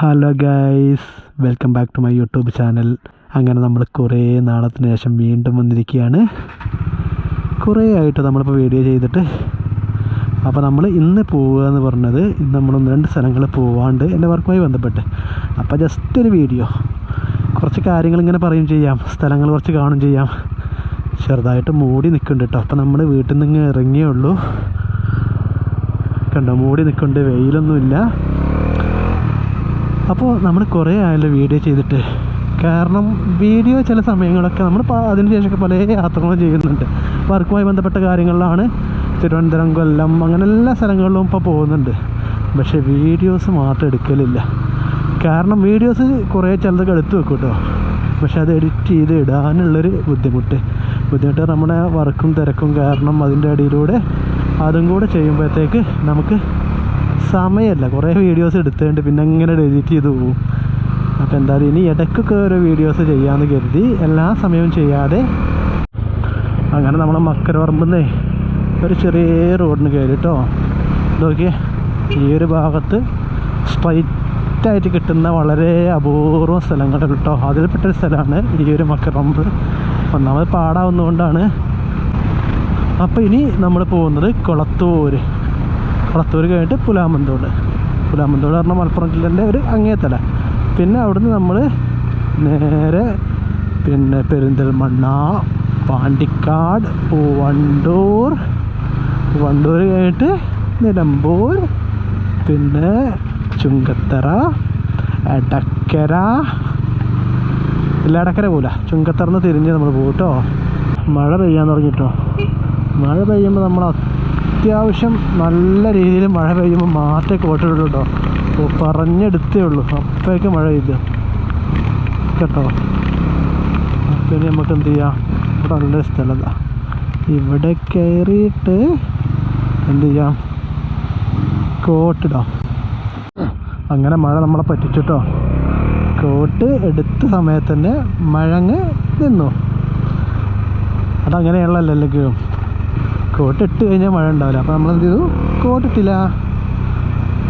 Hello guys welcome back to my YouTube channel അങ്ങനെ നമ്മൾ കുറേ നാളത്തിന് ശേഷം വീണ്ടും വന്നിരിക്കുകയാണ്. കുറേ ആയിട്ട് നമ്മളിപ്പോൾ വീഡിയോ ചെയ്തിട്ട് അപ്പോൾ നമ്മൾ ഇന്ന് പോവുക എന്ന് പറഞ്ഞത് ഇന്ന് നമ്മളൊന്ന് രണ്ട് സ്ഥലങ്ങൾ പോവാണ്ട് എന്റെ വർക്കുമായി ബന്ധപ്പെട്ട്. അപ്പോൾ ജസ്റ്റ് ഒരു വീഡിയോ കുറച്ച് കാര്യങ്ങൾ ഇങ്ങനെ പറയും ചെയ്യാം. സ്ഥലങ്ങൾ കുറച്ച് കാണും ചെയ്യാം. ചെറുതായിട്ട് മൂടി നിൽക്കുന്നുണ്ട് കേട്ടോ അപ്പോൾ നമ്മൾ വീട്ടിൽ നിന്ന് ഇറങ്ങിയേ ഉള്ളൂ. കണ്ടോ മൂടി നിൽക്കുന്നുണ്ട്. വെയിലൊന്നുമില്ല. അപ്പോൾ നമ്മൾ കുറേ ആയല്ലോ വീഡിയോ ചെയ്തിട്ട്. കാരണം വീഡിയോ ചില സമയങ്ങളൊക്കെ നമ്മൾ അതിന് ശേഷമൊക്കെ പല യാത്രകളും ചെയ്യുന്നുണ്ട്. വർക്കുമായി ബന്ധപ്പെട്ട കാര്യങ്ങളിലാണ്. തിരുവനന്തപുരം കൊല്ലം അങ്ങനെ എല്ലാ സ്ഥലങ്ങളിലും ഇപ്പോൾ പോകുന്നുണ്ട്. പക്ഷേ വീഡിയോസ് മാത്രം എടുക്കലില്ല. കാരണം വീഡിയോസ് കുറേ ചിലതൊക്കെ എടുത്തു വെക്കും കേട്ടോ പക്ഷെ അത് എഡിറ്റ് ചെയ്ത് ഇടാനുള്ളൊരു ബുദ്ധിമുട്ട്. ബുദ്ധിമുട്ട് നമ്മുടെ വർക്കും തിരക്കും കാരണം അതിന്റെ ഇടയിലൂടെ അതും കൂടെ ചെയ്യുമ്പോഴത്തേക്ക് നമുക്ക് സമയമല്ല കുറേ വീഡിയോസ് എടുത്തുകൊണ്ട് പിന്നെ അങ്ങനെ എഡിറ്റ് ചെയ്ത് പോകും അപ്പോൾ എന്തായാലും ഇനി ഇടയ്ക്കൊക്കെ ഓരോ വീഡിയോസ് ചെയ്യാമെന്ന് കരുതി. എല്ലാ സമയവും ചെയ്യാതെ അങ്ങനെ നമ്മൾ മക്കരപറമ്പെന്നേ ഒരു ചെറിയ റോഡിന് കയറി കേട്ടോ നോക്കിയേ ഈ ഒരു ഭാഗത്ത് സ്ട്രൈറ്റായിട്ട് കിട്ടുന്ന വളരെ അപൂർവ സ്ഥലങ്ങൾ കേട്ടോ അതിൽപ്പെട്ടൊരു സ്ഥലമാണ് ഈ ഒരു മക്കരപറമ്പ്. ഒന്നാമത് പാടാവുന്നതുകൊണ്ടാണ്. അപ്പോൾ ഇനി നമ്മൾ പോകുന്നത് കുളത്തൂർ കുളത്തൂർ കഴിഞ്ഞിട്ട് പുലാമന്തോട്. പുലാമന്തോട് പറഞ്ഞാൽ മലപ്പുറം ജില്ലേന്റെ ഒരു അങ്ങേത്തല. പിന്നെ അവിടുന്ന് നമ്മൾ നേരെ പിന്നെ പെരിന്തൽമണ്ണ പാണ്ടിക്കാട് വണ്ടൂർ വണ്ടൂർ കഴിഞ്ഞിട്ട് നിലമ്പൂർ പിന്നെ ചുങ്കത്തറ എടക്കര. ഇല്ല എടക്കര പോല ചുങ്കത്തറന്ന് തിരിഞ്ഞ് നമ്മൾ പോകും കേട്ടോ മഴ പെയ്യാൻ തുടങ്ങിട്ടോ. മഴ പെയ്യുമ്പോൾ നമ്മൾ അത്യാവശ്യം നല്ല രീതിയിൽ മഴ പെയ്യുമ്പോൾ മാറ്റേ കോട്ടിടുള്ളൂ കേട്ടോ. അപ്പോൾ പറഞ്ഞെടുത്തേ ഉള്ളൂ. അപ്പോഴേക്ക് മഴ പെയ്ത്. കേട്ടോ. പിന്നെ നമുക്ക് എന്ത് ചെയ്യാം? ഇവിടെ നല്ല സ്ഥലതാ ഇവിടെ കയറിയിട്ട് എന്ത് ചെയ്യാം? കോട്ടിടാം അങ്ങനെ മഴ നമ്മളെ പറ്റിച്ചിട്ടോ കോട്ട്. എടുത്ത സമയത്ത് തന്നെ മഴങ്ങ് നിന്നു. അതങ്ങനെയുള്ളല്ലോ എല്ലാവർക്കും. കോട്ട് ഇട്ട് കഴിഞ്ഞാൽ മഴ ഉണ്ടാവില്ല. അപ്പോൾ നമ്മൾ എന്ത് ചെയ്തു? കോട്ടിട്ടില്ല.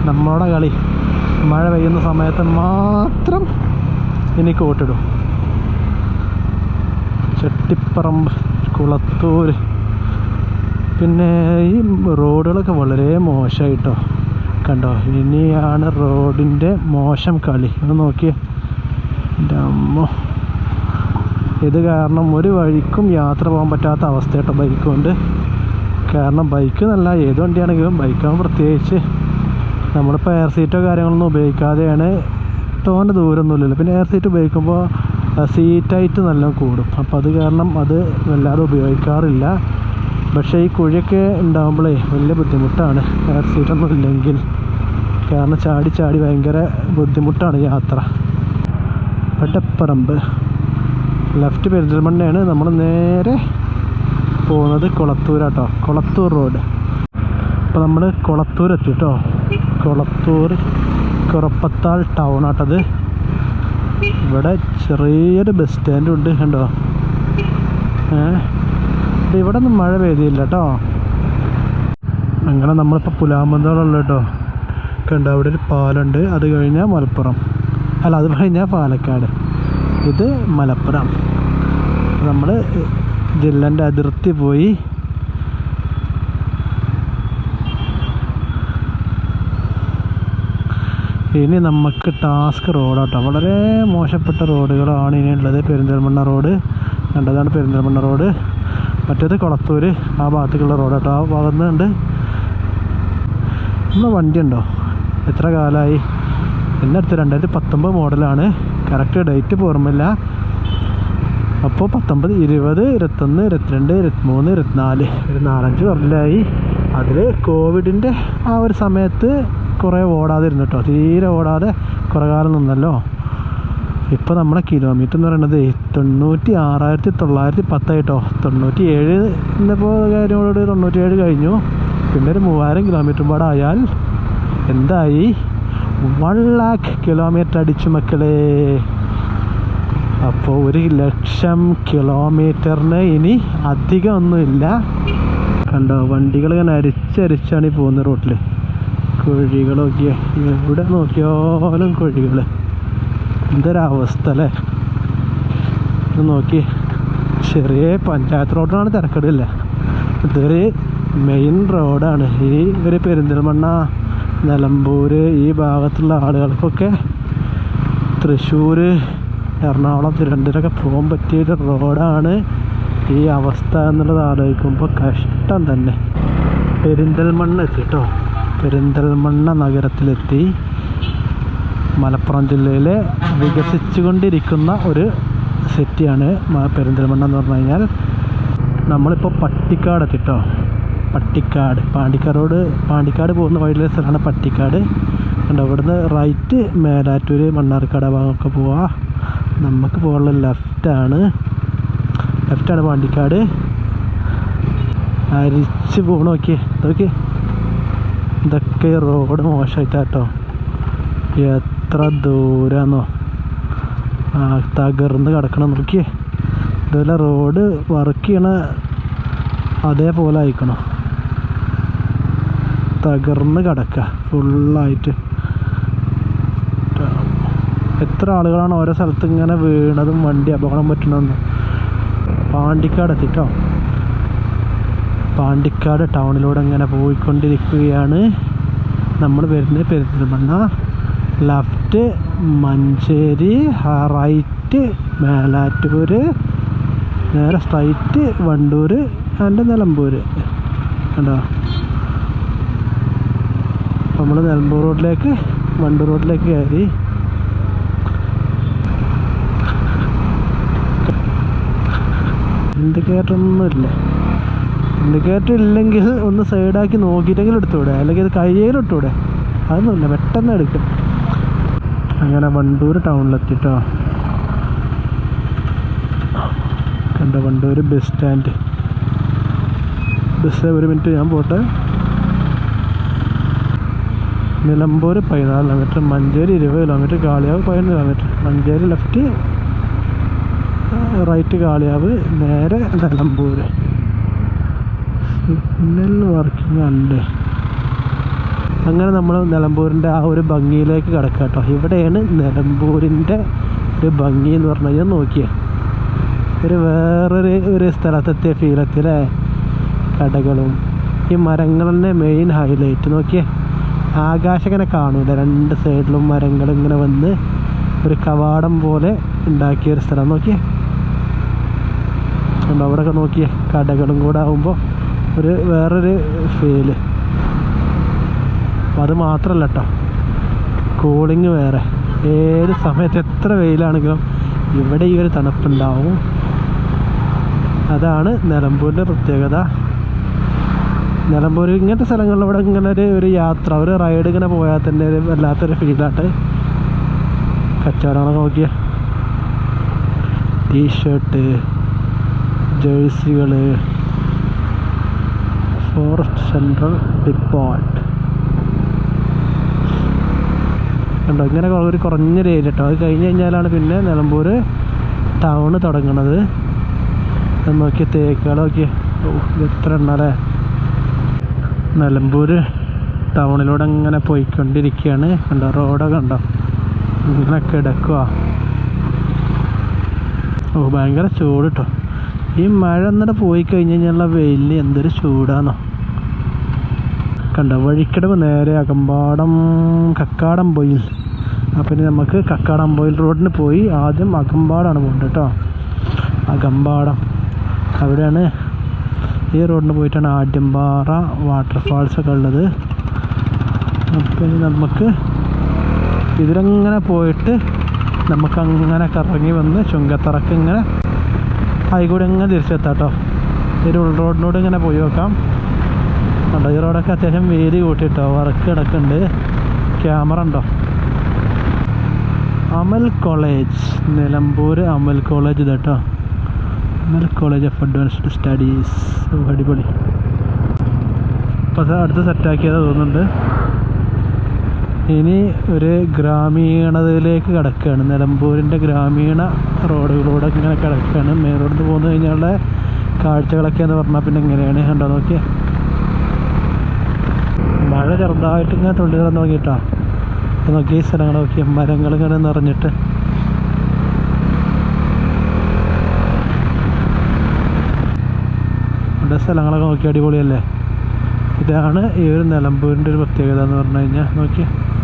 നമ്മളുടെ കളി. മഴ പെയ്യുന്ന സമയത്ത് മാത്രം ഇനി കോട്ടിടും. ചെട്ടിപ്പറമ്പ് കുളത്തൂർ പിന്നെ ഈ റോഡുകളൊക്കെ വളരെ മോശമായിട്ടോ കണ്ടോ? ഇനിയാണ് റോഡിന്റെ മോശം കളി. ഒന്ന് നോക്കിയേ. ഇത് കാരണം ഒരു വഴിക്കും യാത്ര പോകാൻ പറ്റാത്ത അവസ്ഥ കേട്ടോ ബൈക്ക് കൊണ്ട് കാരണം ബൈക്ക് നല്ല ഏത് വണ്ടിയാണെങ്കിലും ബൈക്കാണ് പ്രത്യേകിച്ച്. നമ്മൾ ഇപ്പോൾ എയർ സീറ്റോ കാര്യങ്ങളൊന്നും ഉപയോഗിക്കാതെയാണ് തോന്നെ ദൂരമൊന്നുമില്ലല്ലോ പിന്നെ എയർ സീറ്റ് ഉപയോഗിക്കുമ്പോൾ സീറ്റായിട്ട് നല്ല കൂടും. അപ്പം അത് കാരണം അത് വല്ലാതെ ഉപയോഗിക്കാറില്ല. പക്ഷേ ഈ കുഴിയൊക്കെ ഉണ്ടാകുമ്പോഴേ വലിയ ബുദ്ധിമുട്ടാണ്. എയർ സീറ്റൊന്നും ഇല്ലെങ്കിൽ. കാരണം ചാടി ചാടി ഭയങ്കര ബുദ്ധിമുട്ടാണ് യാത്ര. പെട്ടപ്പറമ്പ് ലെഫ്റ്റ് പെരിന്തൽമണ്ണയാണ്. നമ്മൾ നേരെ പോകുന്നത് കുളത്തൂരാട്ടോ കുളത്തൂർ റോഡ് അപ്പോൾ നമ്മൾ കുളത്തൂർ എത്തി കേട്ടോ കുളത്തൂർ കുറപ്പത്താൽ ടൗൺ ആട്ടത് ഇവിടെ ചെറിയൊരു ബസ് സ്റ്റാൻഡ് ഉണ്ട് കണ്ടോ? ഏ? ഇവിടെ ഒന്നും മഴ പെയ്തില്ല കേട്ടോ അങ്ങനെ നമ്മളിപ്പോൾ പുലാമ്പന്തോളുള്ള കേട്ടോ കണ്ടോ? അവിടെ ഒരു പാലുണ്ട്. അത് കഴിഞ്ഞാൽ മലപ്പുറം. അല്ല അത് കഴിഞ്ഞാൽ പാലക്കാട്. ഇത് മലപ്പുറം. നമ്മൾ ജില്ലന്റെ അതിർത്തി പോയി. ഇനി നമുക്ക് ടാസ്ക് റോഡാട്ടോ. വളരെ മോശപ്പെട്ട റോഡുകളാണ് ഇനിയുള്ളത് പെരിന്തൽമണ്ണ റോഡ്. രണ്ടതാണ് പെരിന്തൽമണ്ണ റോഡ്. മറ്റേത് കുളത്തൂർ ആ ഭാഗത്തേക്കുള്ള റോഡാട്ടോ. ആ ഭാഗത്തുനിന്നുണ്ട്. ഇന്ന് വണ്ടി ഉണ്ടോ എത്ര കാലമായി എന്നടുത്ത് രണ്ടായിരത്തി പത്തൊമ്പത് മോഡലാണ്. കറക്റ്റ് ഡേറ്റ് ഓർമ്മയില്ല. അപ്പോൾ പത്തൊമ്പത് ഇരുപത് ഇരുപത്തൊന്ന് ഇരുപത്തിരണ്ട് ഇരുപത്തിമൂന്ന് ഇരുപത്തിനാല്. ഒരു നാലഞ്ച് കൊല്ലമായി അതിൽ കോവിഡിന്റെ ആ ഒരു സമയത്ത് കുറേ ഓടാതിരുന്നു കേട്ടോ. തീരെ ഓടാതെ കുറേ കാലം നിന്നല്ലോ. ഇപ്പോൾ നമ്മുടെ കിലോമീറ്റർ എന്ന് പറയുന്നത് തൊണ്ണൂറ്റി ആറായിരത്തി തൊള്ളായിരത്തി പത്തായിട്ടോ തൊണ്ണൂറ്റി ഏഴ് ഇന്നിപ്പോൾ കാര്യങ്ങളോട് തൊണ്ണൂറ്റി ഏഴ് കഴിഞ്ഞു. പിന്നെ ഒരു മൂവായിരം കിലോമീറ്റർ പാടെ ആയാൽ എന്തായി? വൺ ലാക്ക് കിലോമീറ്റർ അടിച്ചു മക്കളെ. അപ്പോൾ ഒരു ലക്ഷം കിലോമീറ്ററിന് ഇനി അധികം ഒന്നുമില്ല കണ്ടോ വണ്ടികൾ ഇങ്ങനെ അരിച്ചരിച്ചാണ് ഈ പോകുന്ന റോട്ടിൽ കുഴികളൊക്കെ. എവിടെ നോക്കിയാലും കുഴികൾ എന്തൊരവസ്ഥ അല്ലേ? നോക്കി. ചെറിയ പഞ്ചായത്ത് റോഡിലാണ് തിരക്കടില്ല? ഇതൊരു മെയിൻ റോഡാണ്. ഈ ഒരു പെരിന്തൽമണ്ണ നിലമ്പൂർ ഈ ഭാഗത്തുള്ള ആളുകൾക്കൊക്കെ തൃശ്ശൂർ എറണാകുളം തിരുവനന്തപുരമൊക്കെ പോകാൻ പറ്റിയൊരു റോഡാണ് ഈ അവസ്ഥ എന്നുള്ളത് ആലോചിക്കുമ്പോൾ കഷ്ടം തന്നെ. പെരിന്തൽമണ്ണ എത്തി കേട്ടോ പെരിന്തൽമണ്ണ നഗരത്തിലെത്തി. മലപ്പുറം ജില്ലയിലെ വികസിച്ചുകൊണ്ടിരിക്കുന്ന ഒരു സിറ്റിയാണ് പെരിന്തൽമണ്ണ എന്ന് പറഞ്ഞു കഴിഞ്ഞാൽ. നമ്മളിപ്പോൾ പട്ടിക്കാട് എത്തിട്ടോ പട്ടിക്കാട്. പാണ്ടിക്കാട് റോഡ് പാണ്ടിക്കാട് പോകുന്ന വഴിയിലെ സ്ഥലമാണ് പട്ടിക്കാട്. കണ്ടോ ഇവിടുന്ന് റൈറ്റ് മേലാറ്റൂർ മണ്ണാർക്കാട് ഭാഗമൊക്കെ പോവാ. നമുക്ക് പോകാനുള്ള ലെഫ്റ്റാണ് ലെഫ്റ്റാണ് പാണ്ടിക്കാട്. അരിച്ച് പോകണം നോക്കിയേ. നോക്കി ഇതൊക്കെ റോഡ് മോശമായിട്ടാട്ടോ എത്ര ദൂരാന്നോ. തകർന്ന് കിടക്കണം നോക്കിയേ. ഇതുപോലെ റോഡ് വർക്ക് ചെയ്യണ അതേപോലെ ആയിക്കണം. തകർന്ന് കിടക്കുക ഫുള്ളായിട്ട് എത്ര ആളുകളാണ് ഓരോ സ്ഥലത്ത് ഇങ്ങനെ വീണതും വണ്ടി അപകടം പറ്റണമെന്ന് പാണ്ടിക്കാട് എത്തിട്ടോ. പാണ്ടിക്കാട് ടൗണിലൂടെ ഇങ്ങനെ പോയിക്കൊണ്ടിരിക്കുകയാണ്. നമ്മൾ വരുന്നത് പെരുന്തൽമണ്ണ. ലെഫ്റ്റ് മഞ്ചേരി റൈറ്റ് മേലാറ്റൂർ നേരെ സ്ട്രൈറ്റ് വണ്ടൂർ ആൻഡ് നിലമ്പൂർ കണ്ടോ? നമ്മൾ നിലമ്പൂർ റോഡിലേക്ക് വണ്ടൂർ റോഡിലേക്ക് കയറി. ഇൻഡിക്കേറ്ററൊന്നുമില്ല. ഇൻഡിക്കേറ്റർ ഇല്ലെങ്കിൽ ഒന്ന് സൈഡാക്കി നോക്കിയിട്ടെങ്കിലും എടുത്തുവിടെ. അല്ലെങ്കിൽ അത് കയ്യിലിട്ടൂടെ. അതൊന്നുമില്ല. പെട്ടെന്ന് എടുക്കും. അങ്ങനെ വണ്ടൂർ ടൗണിലെത്തിട്ടോ. കണ്ട വണ്ടൂർ ബസ് സ്റ്റാൻഡ്. ബസ് ഒരു മിനിറ്റ് ഞാൻ പോട്ടെ. നിലമ്പൂർ പതിനാല് കിലോമീറ്റർ മഞ്ചേരി ഇരുപത് കിലോമീറ്റർ കാളിയാവ് പതിനൊന്ന് kilometre Manjeri left right Kaliyavu നേരെ നിലമ്പൂർ സിഗ്നൽ വർക്കിംഗ് അല്ലേ അങ്ങനെ നമ്മൾ നിലമ്പൂരിന്റെ ആ ഒരു ഭംഗിയിലേക്ക് കിടക്കുക കേട്ടോ ഇവിടെയാണ് നിലമ്പൂരിന്റെ ഒരു ഭംഗി എന്ന് പറഞ്ഞു കഴിഞ്ഞാൽ നോക്കിയേ. ഒരു വേറൊരു ഒരു സ്ഥലത്തെത്തിയ ഫീലത്തിലെ കടകളും ഈ മരങ്ങളുടെ മെയിൻ ഹൈലൈറ്റ് നോക്കിയേ. ആകാശം ഇങ്ങനെ കാണൂല രണ്ട് സൈഡിലും മരങ്ങൾ ഇങ്ങനെ വന്ന് ഒരു കവാടം പോലെ ഉണ്ടാക്കിയ ഒരു സ്ഥലം നോക്കിയേ. കണ്ടോ അവിടെയൊക്കെ നോക്കിയ കടകളും കൂടെ ആകുമ്പോൾ ഒരു വേറൊരു ഫീൽ അപ്പം അത് മാത്രമല്ല കേട്ടോ കൂളിങ് വേറെ. ഏത് സമയത്ത് എത്ര വെയിലാണെങ്കിലും ഇവിടെ ഈ ഒരു തണുപ്പുണ്ടാവും. അതാണ് നിലമ്പൂരിന്റെ പ്രത്യേകത. നിലമ്പൂർ ഇങ്ങനത്തെ സ്ഥലങ്ങളിൽ ഇവിടെ ഇങ്ങനെ ഒരു ഒരു യാത്ര ഒരു റൈഡ് ഇങ്ങനെ പോയാൽ തന്നെ ഒരു വല്ലാത്തൊരു ഫീലായിട്ട് കച്ചവടങ്ങളൊക്കെ നോക്കിയ. ടീഷർട്ട് ജേഴ്സികൾ ഫോറസ്റ്റ് സെൻട്രൽ ഡിപ്പോട്ട്. കണ്ടോ ഇങ്ങനെ ഒരു കുറഞ്ഞൊരു ഏരിയ കേട്ടോ. അത് കഴിഞ്ഞ് കഴിഞ്ഞാലാണ് പിന്നെ നിലമ്പൂർ ടൗണ് തുടങ്ങണത്. നോക്കിയ തേക്കുകൾ നോക്കിയ. എത്ര എണ്ണല്ലേ നിലമ്പൂർ ടൗണിലൂടെ ഇങ്ങനെ പോയിക്കൊണ്ടിരിക്കുകയാണ് കണ്ടോ റോഡൊക്കെ ഉണ്ടോ ഇങ്ങനെ കിടക്കുക ഓ ഭയങ്കര ചൂട് കേട്ടോ. ഈ മഴ എന്നിട്ട് പോയി കഴിഞ്ഞ് കഴിഞ്ഞാൽ വെയിലിന് എന്തൊരു ചൂടാണോ കണ്ട വഴിക്കടവ് നേരെ അകമ്പാടം കക്കാടം പോയിൽ. അപ്പം ഇനി നമുക്ക് കക്കാടം പോയിൽ റോഡിന് പോയി ആദ്യം അകമ്പാടാണ് പോകേണ്ടത് കേട്ടോ. അകമ്പാടം. അവിടെയാണ് ഈ റോഡിന് പോയിട്ടാണ് ആദ്യമ്പാറ വാട്ടർഫാൾസ് ഒക്കെ ഉള്ളത്. അപ്പം നമുക്ക് ഇതിലങ്ങനെ പോയിട്ട് നമുക്ക് അങ്ങനെ കറങ്ങി വന്ന് ചുങ്കത്തറക്ക് ഇങ്ങനെ ആയിക്കൂടെ ഇങ്ങനെ തിരിച്ചെത്താം കേട്ടോ ഈ റോഡിനോട് ഇങ്ങനെ പോയി നോക്കാം. കണ്ടോ ഈ റോഡൊക്കെ അത്യാവശ്യം വീതി കൂട്ടിട്ടോ. വർക്ക് കിടക്കുന്നുണ്ട്. ക്യാമറ ഉണ്ടോ? Amal college Nilambur Amal college ഇതട്ടോ. Amal college of advanced studies. അടിപൊളി. അപ്പോൾ അടുത്ത് സെറ്റാക്കിയത് തോന്നുന്നുണ്ട്. ഇനി ഒരു ഗ്രാമീണതയിലേക്ക് കിടക്കുകയാണ്. നിലമ്പൂരിന്റെ ഗ്രാമീണ റോഡുകളിലൂടെ ഇങ്ങനെ കിടക്കുകയാണ്. മെയിൻ റോഡിൽ പോന്നു കഴിഞ്ഞാൽ കാഴ്ചകളൊക്കെ എന്ന് പറഞ്ഞാൽ പിന്നെ ഇങ്ങനെയാണ് കണ്ടോ നോക്കി മഴ ചെറുതായിട്ട് ഇങ്ങനെ തുള്ളി തുടങ്ങിയിട്ടാ. അപ്പോൾ നോക്കി ഈ സ്ഥലങ്ങൾ നോക്കി മരങ്ങൾ ഇങ്ങനെ നിറഞ്ഞിട്ട്. സ്ഥലങ്ങളൊക്കെ നോക്കി അടിപൊളിയല്ലേ? ഇതാണ് ഈ ഒരു നിലമ്പൂരിന്റെ ഒരു പ്രത്യേകത എന്ന് പറഞ്ഞു കഴിഞ്ഞാൽ. നോക്കി ഓ ഓ ഏച്ചാതി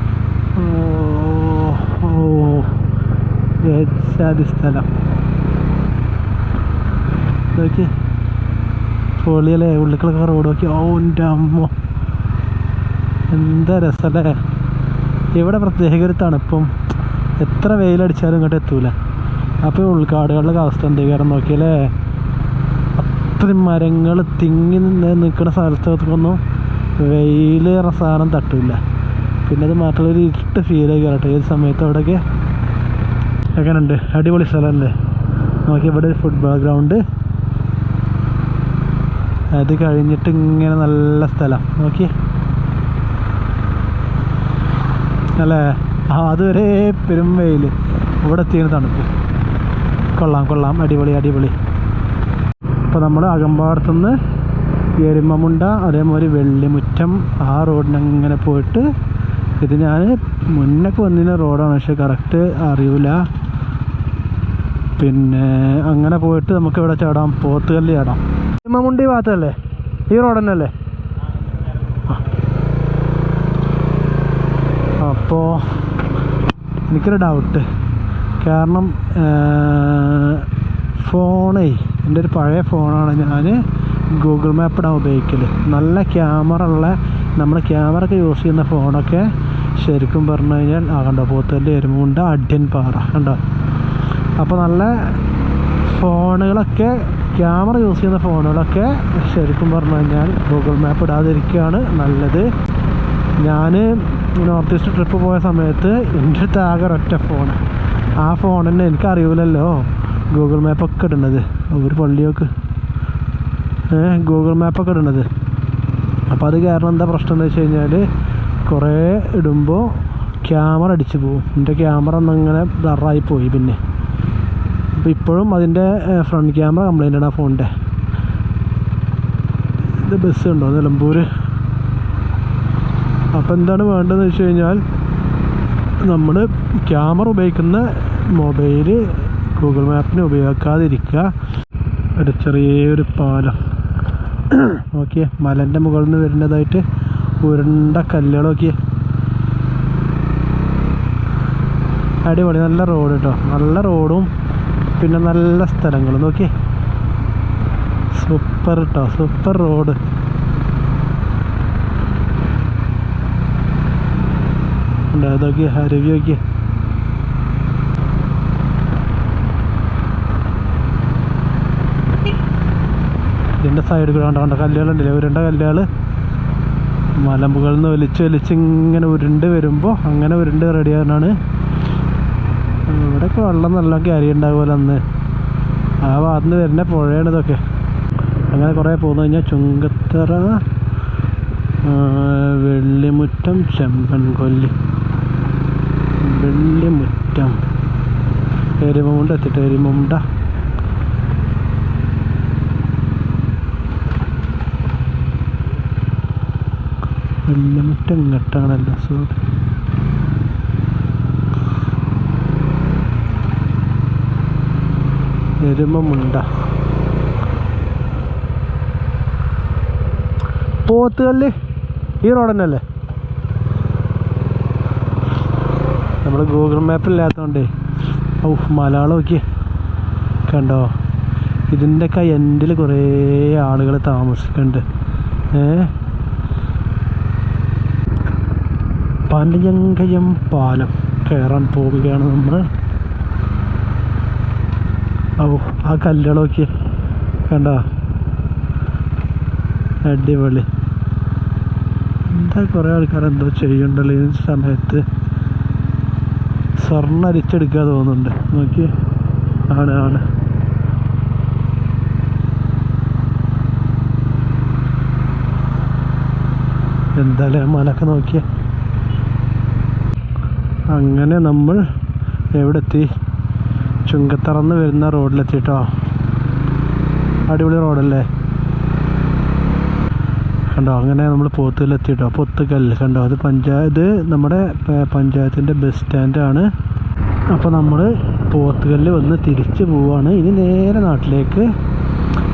സ്ഥലം. നോക്കി. പൊളിയല്ലേ ഉള്ളിക്കളൊക്കെ റോഡ് നോക്കി. ഓ എന്റെ അമ്മ. എന്താ രസമല്ലേ? ഇവിടെ പ്രത്യേക ഒരു തണുപ്പും എത്ര വെയിലടിച്ചാലും ഇങ്ങോട്ട് എത്തൂല. അപ്പോൾ ഈ ഉൾക്കാടുകളിലൊക്കെ അവസ്ഥ എന്തെങ്കിലും നോക്കിയല്ലേ? അത്രയും മരങ്ങൾ തിങ്ങി നിന്ന് നിൽക്കുന്ന സ്ഥലത്തൊന്നും വെയിൽ സാധനം തട്ടില്ല പിന്നെ അത് മാത്രമല്ല ഒരു ഇരുട്ട് ഫീൽ ആയി കേട്ടോ ഏത് സമയത്ത് അവിടെയൊക്കെ എങ്ങനെയുണ്ട് അടിപൊളി സ്ഥലമല്ലേ? നോക്കി ഇവിടെ ഒരു ഫുട്ബോൾ ഗ്രൗണ്ട് അത് കഴിഞ്ഞിട്ട് ഇങ്ങനെ നല്ല സ്ഥലം. നോക്കി അല്ലേ? ആ അതുവരെ പെരും വെയിൽ ഇവിടെ എത്തിയാണ് തണുപ്പ്. കൊള്ളാം കൊള്ളാം. അടിപൊളി അടിപൊളി. അപ്പോൾ നമ്മൾ അകമ്പാടത്തുനിന്ന് എരുമമുണ്ട അതേമാതിരി വെള്ളിമുറ്റം ആ റോഡിനങ്ങനെ പോയിട്ട് ഇത് ഞാൻ മുന്നൊക്കെ വന്നിരുന്ന റോഡാണ് പക്ഷെ കറക്റ്റ് അറിയില്ല പിന്നെ അങ്ങനെ പോയിട്ട് നമുക്ക് ഇവിടെ ചാടാം. പോത്തുകല്ല് ചാടാം. എരുമമുണ്ടി ഭാഗത്തല്ലേ? ഈ റോഡ് തന്നെ അല്ലേ അപ്പോൾ എനിക്കൊരു ഡൗട്ട് കാരണം ഫോണേ എന്റെ ഒരു പഴയ ഫോണാണ് ഞാൻ ഗൂഗിൾ മാപ്പിടാൻ ഉപയോഗിക്കൽ നല്ല ക്യാമറ ഉള്ള നമ്മൾ ക്യാമറ ഒക്കെ യൂസ് ചെയ്യുന്ന ഫോണൊക്കെ ശരിക്കും പറഞ്ഞു കഴിഞ്ഞാൽ ആ കണ്ടോ പോത്തല്ലേ എരുമുണ്ട് അഡ്യൻ പാറ കണ്ടോ? അപ്പോൾ നല്ല ഫോണുകളൊക്കെ ക്യാമറ യൂസ് ചെയ്യുന്ന ഫോണുകളൊക്കെ ശരിക്കും പറഞ്ഞു കഴിഞ്ഞാൽ ഗൂഗിൾ മാപ്പ് ഇടാതിരിക്കുകയാണ് നല്ലത്. ഞാൻ നോർത്ത് ഈസ്റ്റ് ട്രിപ്പ് പോയ സമയത്ത് എന്റെ അടുത്ത് ആകെ ഒറ്റ ഫോൺ ആ ഫോൺ തന്നെ എനിക്ക് അറിയില്ലല്ലോ ഗൂഗിൾ മാപ്പൊക്കെ ഇടുന്നത്. ഒരു പള്ളിയൊക്കെ ഗൂഗിൾ മാപ്പൊക്കെ ഇടുന്നത്. അപ്പോൾ അത് കാരണം എന്താ പ്രശ്നം എന്ന് വെച്ച് കഴിഞ്ഞാൽ കുറേ ഇടുമ്പോൾ ക്യാമറ അടിച്ചു പോകും എന്റെ ക്യാമറ ഒന്നങ്ങനെ ബ്ലറായി പോയി പിന്നെ. അപ്പോൾ ഇപ്പോഴും അതിന്റെ ഫ്രണ്ട് ക്യാമറ കംപ്ലൈന്റ് ആണ് ആ ഫോണിന്റെ ഇത് ബസ് ഉണ്ടോ? നിലമ്പൂർ അപ്പോൾ എന്താണ് വേണ്ടതെന്ന് വെച്ച് കഴിഞ്ഞാൽ നമ്മൾ ക്യാമറ ഉപയോഗിക്കുന്ന മൊബൈൽ ഗൂഗിൾ മാപ്പിന് ഉപയോഗിക്കാതിരിക്കുക. ഒരു ചെറിയൊരു പാലം. ഓക്കെ മലന്റെ മുകളിൽ നിന്ന് വരുന്നതായിട്ട് ഉരുണ്ട കല്ലുകൾ നോക്കിയേ. അടിപൊളി നല്ല റോഡ് കേട്ടോ നല്ല റോഡും പിന്നെ നല്ല സ്ഥലങ്ങളും നോക്കിയേ. സൂപ്പർ കേട്ടോ സൂപ്പർ റോഡ് ഉണ്ട്? അതൊക്കെ അരുവി നോക്കിയേ. ഇതിന്റെ കൂടെ കണ്ട? കണ്ട? കല്ലുകളുണ്ടല്ലേ? ഉരുണ്ട കല്ലുകൾ മലമ്പുകളിൽ നിന്ന് വലിച്ച് വലിച്ച് ഇങ്ങനെ ഉരുണ്ട് വരുമ്പോൾ അങ്ങനെ ഉരുണ്ട് റെഡിയാകാനാണ് ഇവിടെയൊക്കെ വെള്ളം നല്ല ക്യാരി ഉണ്ടാകുമല്ലോ അന്ന്. ആ നിന്ന് വരുന്ന പുഴയാണ് ഇതൊക്കെ. അങ്ങനെ കുറേ പോന്നു കഴിഞ്ഞാൽ ചുങ്കത്തറ വെള്ളിമുറ്റം ചെമ്പൻകൊല്ലി. വെള്ളിമുറ്റം. എരുമുണ്ട എത്തിയിട്ട് എരുമുണ്ട വെള്ളിമുറ്റം ഇങ്ങോട്ടാണല്ലോ സോറി എരുമമുണ്ട. പോത്തുകല്ല് ഈ റോഡ് തന്നെയല്ലേ നമ്മൾ ഗൂഗിൾ മാപ്പ് മാപ്പില്ലാത്തതുകൊണ്ടേ ഔ മലയാളം നോക്കിയേ. കണ്ടോ? ഇതിന്റെയൊക്കെ എൻഡിൽ കുറേ ആളുകൾ താമസിക്കുന്നുണ്ട് ഏ? പനയങ്കയം പാലം കയറാൻ പോവുകയാണ് നമ്മൾ. ഓ ആ കല്ലുകളൊക്കെ കണ്ട? അടിപൊളി. എന്താ കുറേ ആൾക്കാർ എന്തോ ചെയ്യുന്നുണ്ടല്ലോ ഈ സമയത്ത്. സ്വർണ അരിച്ചെടുക്കുക തോന്നുന്നുണ്ട്. നോക്കി. ആണ് ആണ്. എന്തായാലും മലക്ക് നോക്കിയ. അങ്ങനെ നമ്മൾ എവിടെ എത്തി ചുങ്കത്തറന്ന് വരുന്ന റോഡിലെത്തിട്ടോ? അടിപൊളി റോഡല്ലേ? കണ്ടോ അങ്ങനെ നമ്മൾ പോത്തുകല്ലെത്തി കേട്ടോ പൊത്തുകല്ല് കണ്ടോ? അത് പഞ്ചായത്ത് നമ്മുടെ പഞ്ചായത്തിന്റെ ബസ് സ്റ്റാൻഡാണ്. അപ്പോൾ നമ്മൾ പോത്തുകല്ല് വന്ന് തിരിച്ച് പോവാണ്. ഇനി നേരെ നാട്ടിലേക്ക്.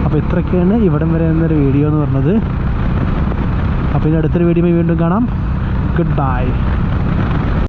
അപ്പോൾ ഇത്രയൊക്കെയാണ് ഇവിടം വരെ എന്നൊരു വീഡിയോ എന്ന് പറഞ്ഞത്. അപ്പോൾ ഇനി അടുത്തൊരു വീഡിയോ വീണ്ടും കാണാം. Good bye